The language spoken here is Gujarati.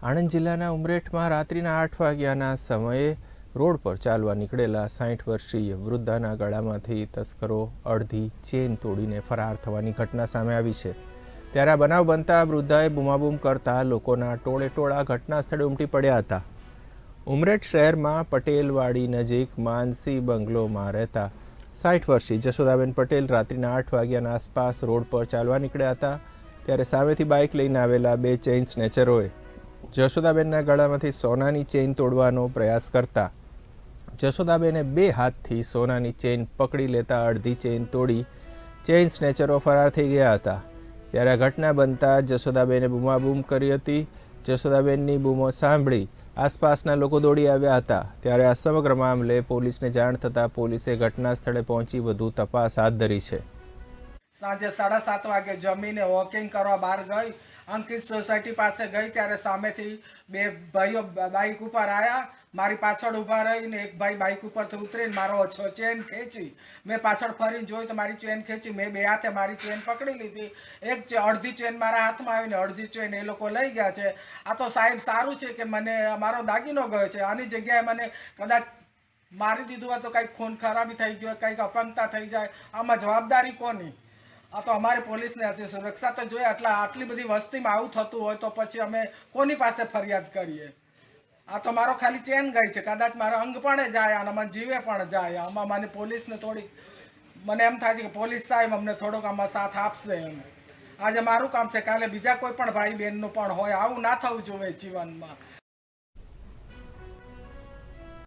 આણંદ જિલ્લાના ઉમરેઠમાં રાત્રિના આઠ વાગ્યાના સમયે રોડ પર ચાલવા નીકળેલા સાઠ વર્ષીય વૃદ્ધાના ગળામાંથી તસ્કરો અડધી ચેન તોડીને ફરાર થવાની ઘટના સામે આવી છે. ત્યારે આ બનાવ બનતા વૃદ્ધાએ બૂમાબૂમ કરતા લોકોના ટોળે ટોળા ઘટના સ્થળે ઉમટી પડ્યા હતા. ઉમરેઠ શહેરમાં પટેલવાડી નજીક માનસી બંગલોમાં રહેતા સાઠ વર્ષીય જશોદાબેન પટેલ રાત્રિના આઠ વાગ્યાના આસપાસ રોડ પર ચાલવા નીકળ્યા હતા. ત્યારે સામેથી બાઇક લઈને આવેલા બે ચેઇન સ્નેચરોએ જશોદાબેનના ગળામાંથી સોનાની ચેઇન તોડવાનો પ્રયાસ કરતા જશોદાબેને બે હાથથી સોનાની ચેઇન પકડી લેતા અડધી ચેઇન તોડી ચેઇન સ્નેચરો ફરાર થઈ ગયા હતા. ત્યારે આ ઘટના બનતા જશોદાબેને બૂમાબૂમ કરી હતી. જશોદાબેનની બૂમો સાંભળી આસપાસના લોકો દોડી આવ્યા હતા. ત્યારે આ સમગ્ર મામલે પોલીસને જાણ થતાં પોલીસે ઘટના સ્થળે પહોંચી વધુ તપાસ હાથ ધરી છે. સાંજે સાડા સાત વાગે જમીને વોકિંગ કરવા બહાર ગઈ. અંકિત સોસાયટી પાસે ગઈ ત્યારે સામેથી બે ભાઈઓ બાઇક ઉપર આવ્યા. મારી પાછળ ઊભા રહીને એક ભાઈ બાઇક ઉપરથી ઉતરીને મારો છો ચેન ખેંચી. મેં પાછળ ફરીને જોયું તો મારી ચેન ખેંચી. મેં બે હાથે મારી ચેન પકડી લીધી. એક અડધી ચેન મારા હાથમાં આવીને અડધી ચેન એ લોકો લઈ ગયા છે. આ તો સાહેબ સારું છે કે મને મારો દાગીનો ગયો છે. આની જગ્યાએ મને કદાચ મારી દીધું હોય તો કંઈક ખૂન ખરાબી થઈ ગયો કંઈક અપંગતા થઈ જાય. આમાં જવાબદારી કોની? આ તો અમારી પોલીસને હશે સુરક્ષા તો જોઈએ, આટલા આટલી બધી વસ્તીમાં આવું થતું હોય તો પછી અમે કોની પાસે ફરિયાદ કરીએ? આ તો મારો ખાલી ચેન ગઈ છે, કદાચ મારો અંગ પણ જાય અને મને જીવે પણ જાય. આમાં મને પોલીસને થોડીક મને એમ થાય છે કે પોલીસ સાહેબ અમને થોડોક આમાં સાથ આપશે એમ. આજે મારું કામ છે, કાલે બીજા કોઈ પણ ભાઈ બહેનનું પણ હોય, આવું ના થવું જોઈએ જીવનમાં.